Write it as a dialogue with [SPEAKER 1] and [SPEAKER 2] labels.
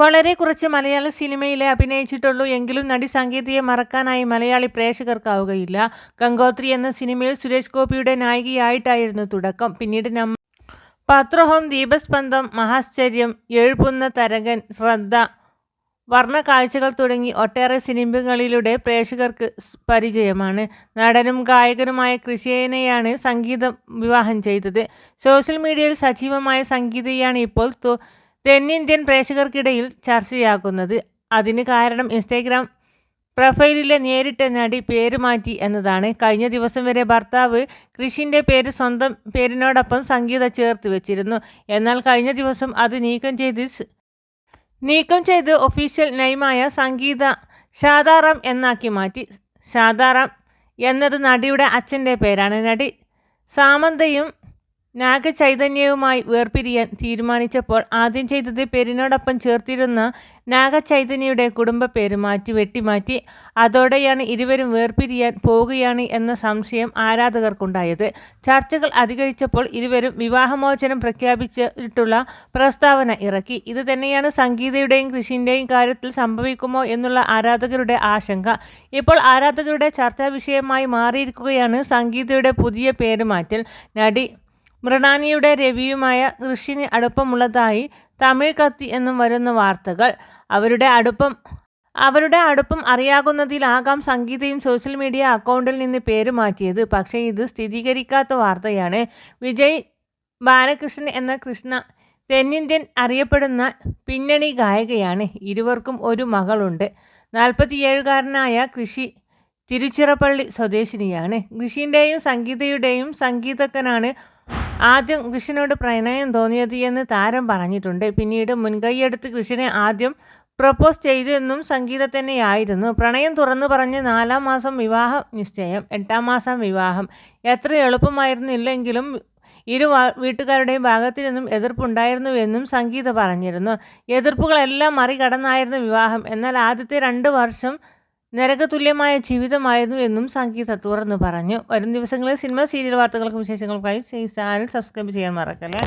[SPEAKER 1] വളരെ കുറച്ച് മലയാള സിനിമയിലെ അഭിനയിച്ചിട്ടുള്ളൂ. എങ്കിലും നടി സംഗീതയെ മറക്കാനായി മലയാളി പ്രേക്ഷകർക്കാവുകയില്ല. ഗംഗോത്രി എന്ന സിനിമയിൽ സുരേഷ് ഗോപിയുടെ നായികയായിട്ടായിരുന്നു തുടക്കം. പിന്നീട് നമ്മൾ പത്രഹോം ദീപസ്പന്ദം മഹാശ്ചര്യം എഴുപുന്ന തരകൻ ശ്രദ്ധ വർണ കാഴ്ചകൾ തുടങ്ങി ഒട്ടേറെ സിനിമകളിലൂടെ പ്രേക്ഷകർക്ക് പരിചയമാണ്. നടനും ഗായകനുമായ കൃഷിയനെയാണ് സംഗീതം വിവാഹം ചെയ്തത്. സോഷ്യൽ മീഡിയയിൽ സജീവമായ സംഗീതയാണ് ഇപ്പോൾ തെന്നിന്ത്യൻ പ്രേക്ഷകർക്കിടയിൽ ചർച്ചയാക്കുന്നത് അതിന് കാരണം ഇൻസ്റ്റാഗ്രാം പ്രൊഫൈലിലെ നേരിട്ട് നടി പേര് മാറ്റി എന്നതാണ്. കഴിഞ്ഞ ദിവസം വരെ ഭർത്താവ് കൃഷിന്റെ പേര് സ്വന്തം പേരിനോടൊപ്പം സംഗീത ചേർത്ത് വെച്ചിരുന്നു. എന്നാൽ കഴിഞ്ഞ ദിവസം അത് നീക്കം ചെയ്ത് നീക്കം ചെയ്ത് ഒഫീഷ്യൽ നെയിമായ സംഗീത ഷാദാറാം എന്നാക്കി മാറ്റി. ഷാദാറാം എന്നത് നടിയുടെ അച്ഛന്റെ പേരാണ്. നടി സാമന്തയും നാഗചൈതന്യവുമായി വേർപിരിയാൻ തീരുമാനിച്ചപ്പോൾ ആദ്യം ചെയ്തത് പേരിനോടൊപ്പം ചേർത്തിരുന്ന നാഗചൈതന്യയുടെ കുടുംബ പേര് മാറ്റി വെട്ടിമാറ്റി അതോടെയാണ് ഇരുവരും വേർപിരിയാൻ പോവുകയാണ് എന്ന സംശയം ആരാധകർക്കുണ്ടായത്. ചർച്ചകൾ അധികരിച്ചപ്പോൾ ഇരുവരും വിവാഹമോചനം പ്രഖ്യാപിച്ചിട്ടുള്ള പ്രസ്താവന ഇറക്കി. ഇത് തന്നെയാണ് സംഗീതയുടെയും കൃഷിന്റെയും കാര്യത്തിൽ സംഭവിക്കുമോ എന്നുള്ള ആരാധകരുടെ ആശങ്ക. ഇപ്പോൾ ആരാധകരുടെ ചർച്ചാ വിഷയമായി മാറിയിരിക്കുകയാണ് സംഗീതയുടെ പുതിയ പേര് മാറ്റൽ. നടി മൃണാനിയുടെ രവിയുമായ ഋഷിന് അടുപ്പമുള്ളതായി തമിഴ് കത്തി എന്നും വരുന്ന വാർത്തകൾ. അവരുടെ അടുപ്പം അവരുടെ അടുപ്പം അറിയാകുന്നതിലാകാം സംഗീതയും സോഷ്യൽ മീഡിയ അക്കൗണ്ടിൽ നിന്ന് പേര് മാറ്റിയത്. പക്ഷേ ഇത് സ്ഥിരീകരിക്കാത്ത വാർത്തയാണ്. വിജയ് ബാലകൃഷ്ണൻ എന്ന കൃഷ്ണ തെന്നിന്ത്യൻ അറിയപ്പെടുന്ന പിന്നണി ഗായികയാണ്. ഇരുവർക്കും ഒരു മകളുണ്ട്. നാൽപ്പത്തിയേഴുകാരനായ കൃഷി തിരുച്ചിറപ്പള്ളി സ്വദേശിനിയാണ്. കൃഷിന്റെയും സംഗീതയുടെയും സംഗീതജ്ഞനാണ് ആദ്യം കൃഷ്ണനോട് പ്രണയം തോന്നിയത് എന്ന് താരം പറഞ്ഞിട്ടുണ്ട്. പിന്നീട് മുൻകൈയെടുത്ത് കൃഷ്ണനെ ആദ്യം പ്രപ്പോസ് ചെയ്തു എന്നും സംഗീത തന്നെയായിരുന്നു. പ്രണയം തുറന്നു പറഞ്ഞ് നാലാം മാസം വിവാഹ നിശ്ചയം. എട്ടാം മാസം വിവാഹം. എത്ര എളുപ്പമായിരുന്നില്ലെങ്കിലും ഇരു വീട്ടുകാരുടെയും ഭാഗത്തു നിന്നും എതിർപ്പുണ്ടായിരുന്നുവെന്നും സംഗീത പറഞ്ഞിരുന്നു. എതിർപ്പുകളെല്ലാം മറികടന്നായിരുന്നു വിവാഹം. എന്നാൽ ആദ്യത്തെ രണ്ട് വർഷം നരകതുല്യമായ ജീവിതമായിരുന്നു എന്നും സംഗീത തുറന്നു പറഞ്ഞു. വരും ദിവസങ്ങളിൽ സിനിമ സീരിയൽ വാർത്തകൾക്കും വിശേഷങ്ങൾക്കായി ചാനൽ സബ്സ്ക്രൈബ് ചെയ്യാൻ മറക്കല്ലേ?